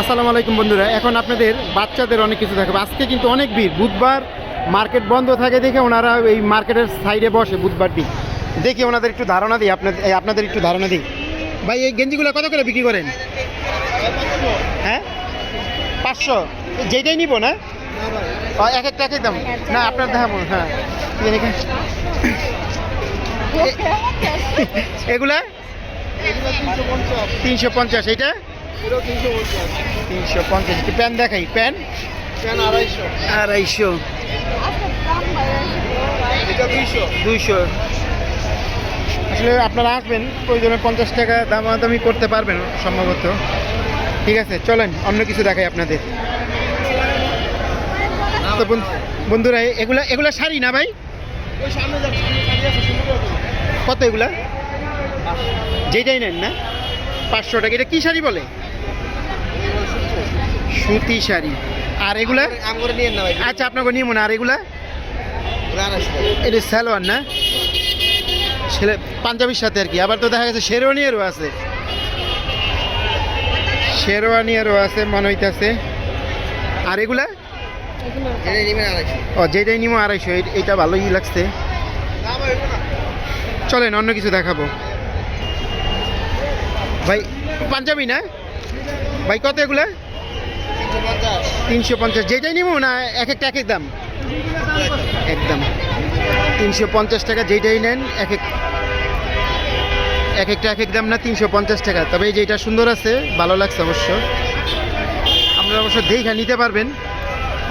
আসসালামু আলাইকুম বন্ধুরা, এখন আপনাদের, বাচ্চাদের অনেক কিছু দেখাবো। আজকে কিন্তু অনেক ভিড়। বুধবার মার্কেট বন্ধ থাকে দেখে ওনারা এই মার্কেটের সাইডে বসে বুধবার দিন। দেখি ওনাদের একটু ধারণা দিই, আপনাদের আপনাদের একটু ধারণা দিই। ভাই, এই গেঞ্জিগুলো কত করে বিক্রি করেন? হ্যাঁ? পাঁচশো? যেটাই নিব, না? এক একটা একই দাম? না, আপনার দেখাবো হ্যাঁ। এগুলা? তিনশো পঞ্চাশ। এইটা? তিনশো পঞ্চাশ। কি প্যান দেখাই প্যান? আড়াইশো। দুইশো। আসলে আপনারা আসবেন প্রয়োজনে পঞ্চাশ টাকা দামাদামি করতে পারবেন সম্ভবত। ঠিক আছে চলেন অন্য কিছু দেখাই আপনাদের। তো বন্ধু- বন্ধুরা এগুলা এগুলা শাড়ি না ভাই? কত এগুলা? যেটাই নেন না? পাঁচশো টাকা। এটা কী শাড়ি বলে? সুতি শাড়ি। আর এগুলা? আচ্ছা আপনাকে নিয়ে মনে আর এগুলা? এটা স্যালোয়ার না? ছেলে পাঞ্জাবির সাথে আর কি। আবার তো দেখা গেছে শেরওয়ানিয়ারও আছে। শেরওয়ানিয়ারও আছে মনে হইতেছে। আর এগুলা? ও যেটাই নিমো আড়াইশো। এইটা ভালোই লাগছে। চলেন অন্য কিছু দেখাবো। ভাই পাঞ্জাবি না? ভাই, কত এগুলা? তিনশো পঞ্চাশ। যেটাই নিবো না, এক একটা এক এক দাম? একদম তিনশো পঞ্চাশ টাকা যেটাই নেন, এক এক এক একটা এক এক দাম না, তিনশো পঞ্চাশ টাকা। তবে এই যেটা সুন্দর আছে, ভালো লাগছে অবশ্য। আপনারা অবশ্য দেখে নিতে পারবেন,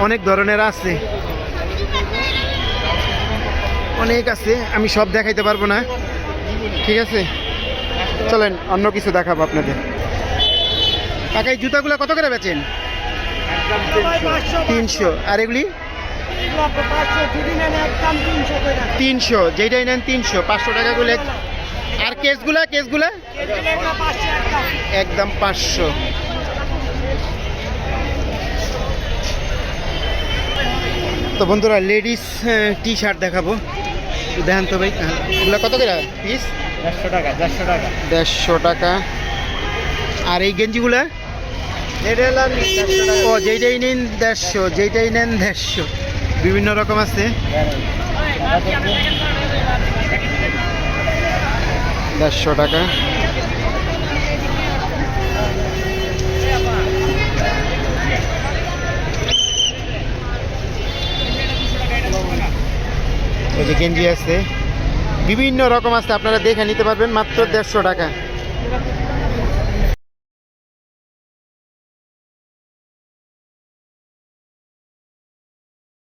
অনেক ধরনের আছে। অনেক আছে, আমি সব দেখাইতে পারব না। ঠিক আছে? চলেন, অন্য কিছু দেখাবো আপনাদের। কাকা এই জুতাগুলো কত করে বেচেন? তিনশো। আর এগুলি? তিনশো যেটাই নেন তিনশো। পাঁচশো টাকা গুলো। আর কেসগুলা? কেসগুলা? একদম পাঁচশো। তো বন্ধুরা লেডিস টি শার্ট দেখাবো। দেখান তো ভাই। এগুলো কত করে পিস দেড়শো টাকা দেড়শো টাকা। দেড়শো টাকা। আর এই গেঞ্জিগুলা? ও, যেইটাই নিন দেড়শো, যেইটাই নেন দেড়শো। বিভিন্ন রকম আছে। দেড়শো টাকা। গেঞ্জি আছে। বিভিন্ন রকম আছে, আপনারা দেখে নিতে পারবেন, মাত্র দেড়শো টাকা।